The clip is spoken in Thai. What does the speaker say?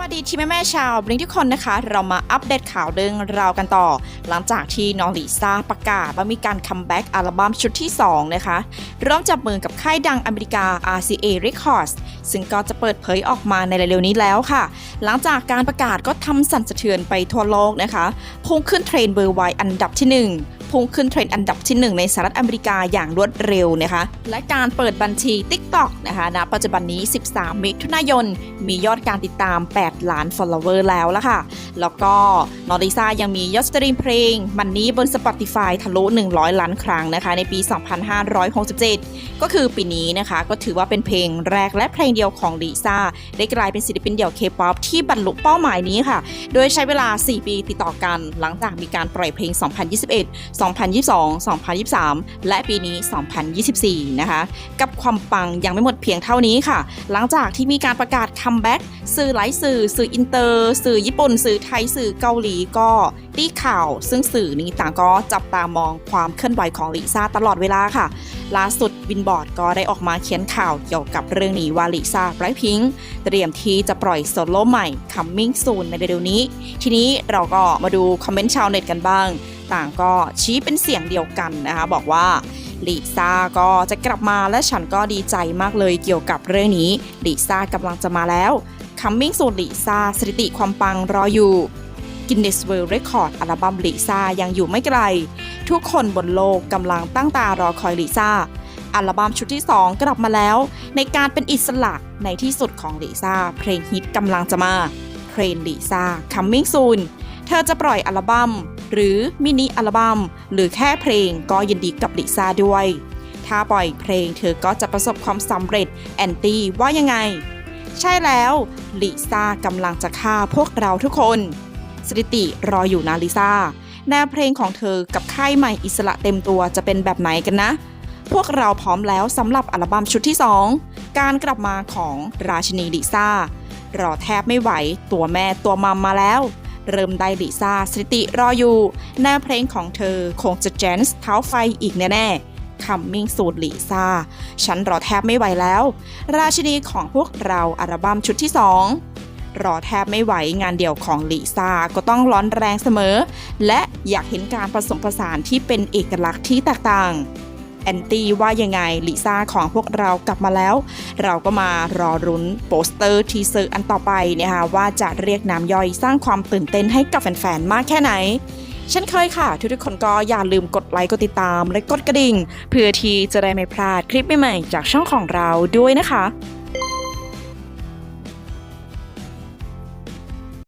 วัสดีทีแม่แม่ชาวบลิงทุกคนนะคะ เรามาอัปเดตข่าวเรื่องราวกันต่อ หลังจากที่น้องลิซ่าประกาศว่ามีการคัมแบ็กอัลบั้มชุดที่ 2 นะคะร่วมจับมือกับค่ายดังอเมริกา RCA Records ซึ่งก็จะเปิดเผยออกมาในเร็วๆนี้แล้วค่ะ หลังจากการประกาศก็ทำสั่นสะเทือนไปทั่วโลกนะคะ พุ่งขึ้นเทรนเบอร์ไวอันดับที่ 1 พุ่งขึ้นเทรนด์อันดับที่ 1 ในสหรัฐอเมริกาอย่างรวดเร็วนะคะ และการเปิดบัญชี TikTok นะคะณปัจจุบันนี้ 13 มิถุนายน มียอดการติดตาม 8 ล้าน follower แล้วละค่ะ แล้วก็นอริซายังมียอดสตรีมเพลง มันนี้บน Spotify ทะลุ 100 ล้านครั้งนะคะในปี 2567 ก็คือปีนี้นะคะ ก็ถือว่าเป็นเพลงแรกและเพลงเดียวของลิซ่าได้กลายเป็นศิลปินเดี่ยว K-POP ที่บรรลุเป้าหมายนี้ค่ะ โดยใช้เวลา 4 ปีติดต่อกัน หลังจากมีการปล่อยเพลง 2021 2022 2023 และปีนี้ 2024 นะคะ กับความปังยังไม่หมดเพียงเท่านี้ค่ะ หลังจากที่มีการประกาศคัมแบ็กสื่อหลายสื่อ สื่ออินเตอร์ สื่อญี่ปุ่น สื่อไทย สื่อเกาหลีก็ ตีข่าว ซึ่งสื่อนี้ต่างก็จับตามองความเคลื่อนไหวของลิซ่าตลอดเวลาค่ะ ล่าสุดบินบอร์ดก็ได้ออกมาเขียนข่าวเกี่ยวกับเรื่องนี้ว่าลิซ่าไบรท์พิงเตรียมที่จะปล่อยโซโล่ใหม่ coming soon ในเร็วนี้ ทีนี้เราก็มาดูคอมเมนต์ชาวเน็ตกันบ้าง ต่างก็ชี้เป็นเสียงเดียวกันนะคะบอกว่าลิซ่าก็จะกลับมาและฉันก็ดีใจมากเลยเกี่ยวกับเรื่องนี้ลิซ่ากำลังจะมาแล้ว Coming soon ลิซ่าสถิติความปังรออยู่ Guinness World Record อัลบั้มลิซ่ายังอยู่ไม่ไกล ทุกคนบนโลกกำลังตั้งตารอคอยลิซ่าอัลบั้มชุดที่ 2 กลับมาแล้ว ในการเป็นอิสระในที่สุดของลิซ่าเพลงฮิตกำลังจะมาเพลงลิซ่า Coming soon เธอจะปล่อยอัลบั้มหรือมินิอัลบั้มหรือแค่เพลงก็ยินดีกับลิซ่าด้วย ถ้าปล่อยเพลงเธอก็จะประสบความสำเร็จแอนตี้ว่ายังไง ใช่แล้วลิซ่ากำลังจะฆ่าพวกเราทุกคน สถิติรออยู่นะลิซ่าแนวเพลงของเธอกับค่ายใหม่อิสระเต็มตัวจะเป็นแบบไหนกันนะ พวกเราพร้อมแล้วสำหรับอัลบั้มชุดที่ 2 การกลับมาของราชินีลิซ่ารอแทบไม่ไหว ตัวแม่ตัวมัมมาแล้ว เริ่มได้ลิซ่าสถิติรออยู่ แนวเพลงของเธอคงจะแจนส์เท้าไฟอีกแน่ๆ Coming Soon ลิซ่าฉันรอแทบไม่ไหวแล้ว ราชินีของพวกเราอัลบั้มชุดที่ 2 รอแทบไม่ไหวงานเดี่ยวของลิซ่าก็ต้องร้อนแรงเสมอ และอยากเห็นการผสมผสานที่เป็นเอกลักษณ์ที่แตกต่างแอนตี้ว่ายังไงลิซ่าของพวกเรากลับมาแล้ว เราก็มารอรุ้นโปสเตอร์ทีเซอร์อันต่อไปนะคะว่าจะเรียกน้ำย่อยสร้างความตื่นเต้นให้กับแฟนๆ มากแค่ไหนเช่นเคยค่ะ ทุกๆคนก็อย่าลืมกดไลค์กดติดตาม และกดกระดิ่ง เพื่อที่จะได้ไม่พลาดคลิปใหม่ๆจากช่องของเราด้วยนะคะ